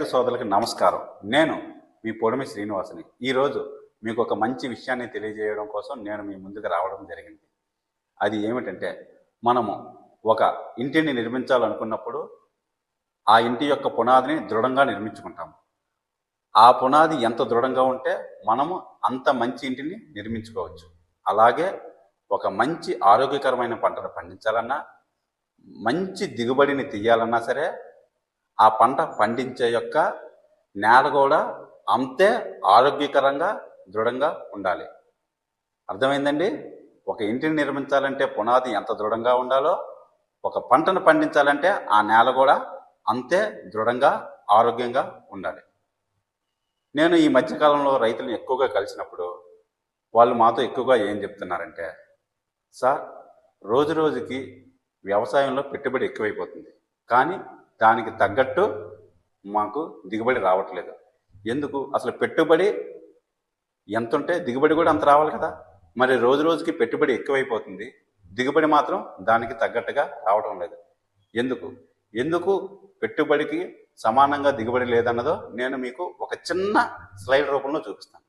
రైతు సోదరులకు నమస్కారం. నేను మీ పొడిమి శ్రీనివాసుని. ఈరోజు మీకు ఒక మంచి విషయాన్ని తెలియజేయడం కోసం నేను మీ ముందుకు రావడం జరిగింది. అది ఏమిటంటే మనము ఒక ఇంటిని నిర్మించాలనుకున్నప్పుడు ఆ ఇంటి యొక్క పునాదిని దృఢంగా నిర్మించుకుంటాము. ఆ పునాది ఎంత దృఢంగా ఉంటే మనము అంత మంచి ఇంటిని నిర్మించుకోవచ్చు. అలాగే ఒక మంచి ఆరోగ్యకరమైన పంటను పండించాలన్నా మంచి దిగుబడిని తీయాలన్నా సరే ఆ పంట పండించే యొక్క నేల కూడా అంతే ఆరోగ్యకరంగా దృఢంగా ఉండాలి. అర్థమైందండి? ఒక ఇంటిని నిర్మించాలంటే పునాది ఎంత దృఢంగా ఉండాలో ఒక పంటను పండించాలంటే ఆ నేల కూడా అంతే దృఢంగా ఆరోగ్యంగా ఉండాలి. నేను ఈ మధ్యకాలంలో రైతులను ఎక్కువగా కలిసినప్పుడు వాళ్ళు మాతో ఎక్కువగా ఏం చెప్తున్నారంటే సార్ రోజు రోజుకి వ్యవసాయంలో పెట్టుబడి ఎక్కువైపోతుంది. కానీ దానికి తగ్గట్టు మాకు దిగుబడి రావట్లేదు. ఎందుకు? అసలు పెట్టుబడి ఎంత ఉంటే దిగుబడి కూడా అంత రావాలి కదా? మరి రోజు రోజుకి పెట్టుబడి ఎక్కువైపోతుంది. దిగుబడి మాత్రం దానికి తగ్గట్టుగా రావడం లేదు. ఎందుకు? ఎందుకు పెట్టుబడికి సమానంగా దిగుబడి లేదన్నదో నేను మీకు ఒక చిన్న స్లైడ్ రూపంలో చూపిస్తాను.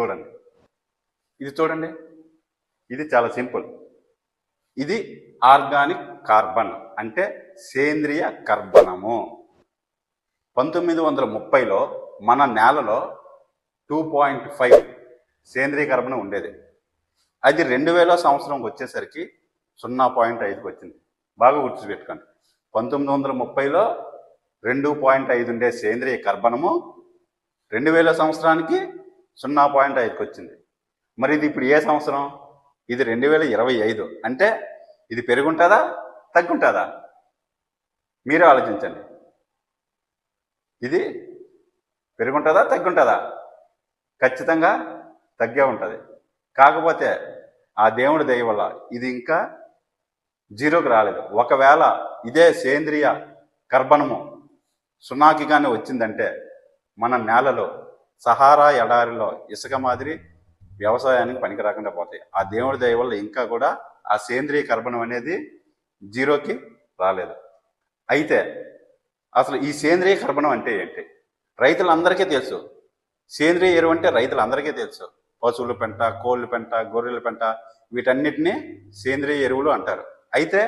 చూడండి. ఇది చూడండి. ఇది చాలా సింపుల్. ఇది ఆర్గానిక్ కార్బన్ అంటే సేంద్రియ కర్బనము. పంతొమ్మిది వందల ముప్పైలో మన నేలలో టూ పాయింట్ ఫైవ్ సేంద్రియ కర్బనం ఉండేది. అది రెండు వేల సంవత్సరం వచ్చేసరికి సున్నా పాయింట్ ఐదుకి వచ్చింది. బాగా గుర్తుపెట్టుకోండి. పంతొమ్మిది వందల ముప్పైలో రెండు పాయింట్ ఐదు ఉండే సేంద్రియ కర్బనము రెండు వేల సంవత్సరానికి సున్నా పాయింట్ ఐదుకి వచ్చింది. మరి ఇది ఇప్పుడు ఏ సంవత్సరం? ఇది రెండు వేల ఇరవై ఐదు. అంటే ఇది పెరుగుంటుందా? తగ్గుంటుందా? మీరే ఆలోచించండి. ఇది పెరుగుంటుందా తగ్గుంటుందా? ఖచ్చితంగా తగ్గే ఉంటుంది. కాకపోతే ఆ దేవుడి దయ వల్ల ఇది ఇంకా జీరోకి రాలేదు. ఒకవేళ ఇదే సేంద్రియ కర్బనము సునాకిగానే వచ్చిందంటే మన నేలలో సహారా ఎడారిలో ఇసుక మాదిరి వ్యవసాయానికి పనికి రాకుండా పోతాయి. ఆ దేవుడి దయ వల్ల ఇంకా కూడా ఆ సేంద్రియ కర్బనం అనేది జీరోకి రాలేదు. అయితే అసలు ఈ సేంద్రియ కర్బనం అంటే ఏంటి? రైతులందరికీ తెలుసు. సేంద్రియ ఎరువు అంటే రైతులందరికీ తెలుసు. పశువుల పెంట కోళ్ళ పెంట గొర్రెల పెంట వీటన్నిటినీ సేంద్రియ ఎరువులు అంటారు. అయితే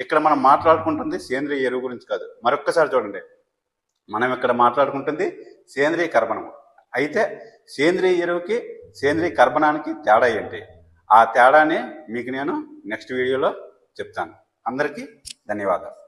ఇక్కడ మనం మాట్లాడుకుంటుంది సేంద్రియ ఎరువు గురించి కాదు. మరొక్కసారి చూడండి. మనం ఇక్కడ మాట్లాడుకుంటుంది సేంద్రియ కర్బనం. అయితే సేంద్రియ ఎరువుకి సేంద్రియ కర్బనానికి తేడా ఏంటి? ఆ తేడాని మీకు నేను నెక్స్ట్ వీడియోలో చెప్తాను. అందరికీ ధన్యవాదాలు